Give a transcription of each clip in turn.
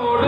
Oh,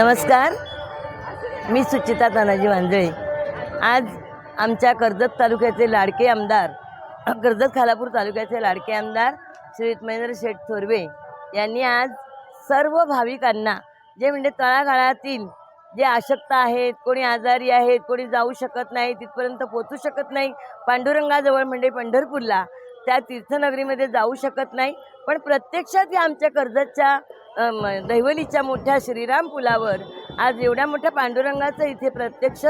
नमस्कार. मी सुचिता तानाजी वांजळे. आज आमच्या कर्जत तालुक्याचे लाडके आमदार कर्जत खालापूर तालुक्याचे लाडके आमदार श्री महेंद्र शेठ थोरवे यांनी आज सर्व भाविकांना जे म्हणजे तळागाळातील जे आशक्त आहेत कोणी आजारी आहेत कोणी जाऊ शकत नाही तिथपर्यंत पोचू शकत नाही पांडुरंगाजवळ म्हणजे पंढरपूरला त्या तीर्थनगरीमध्ये जाऊ शकत नाही. पण प्रत्यक्षात या आमच्या कर्जतच्या दैवलीच्या मोठ्या श्रीराम पुलावर आज एवढ्या मोठ्या पांडुरंगाचं इथे प्रत्यक्ष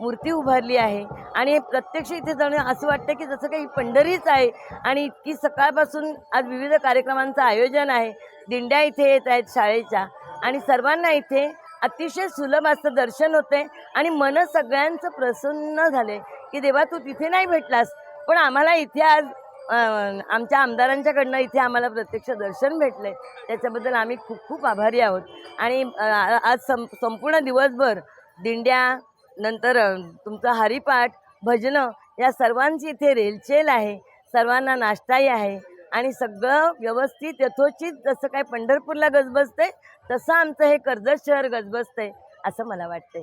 मूर्ती उभारली आहे. आणि प्रत्यक्ष इथे जाणं असं वाटतं की जसं काही पंढरीच आहे आणि इतकी सकाळपासून आज विविध कार्यक्रमांचं आयोजन आहे. दिंड्या इथे येत आहेत शाळेच्या आणि सर्वांना इथे अतिशय सुलभ असं दर्शन होते आणि मन सगळ्यांचं प्रसन्न झाले की देवा तू तिथे नाही भेटलास. पण आम्हाला इथे आज आमच्या आमदारांच्याकडनं इथे आम्हाला प्रत्यक्ष दर्शन भेटले त्याच्याबद्दल आम्ही खूप खूप आभारी आहोत. आणि आज सं संपूर्ण दिवसभर दिंड्या नंतर तुमचा तुमचं हरिपाठ भजनं या सर्वांची इथे रेलचेल आहे. सर्वांना नाश्ताही आहे. आणि सगळं व्यवस्थित यथोचित जसं काय पंढरपूरला गजबजते तसं आमचं हे कर्जत शहर गजबजतंय असं मला वाटतंय.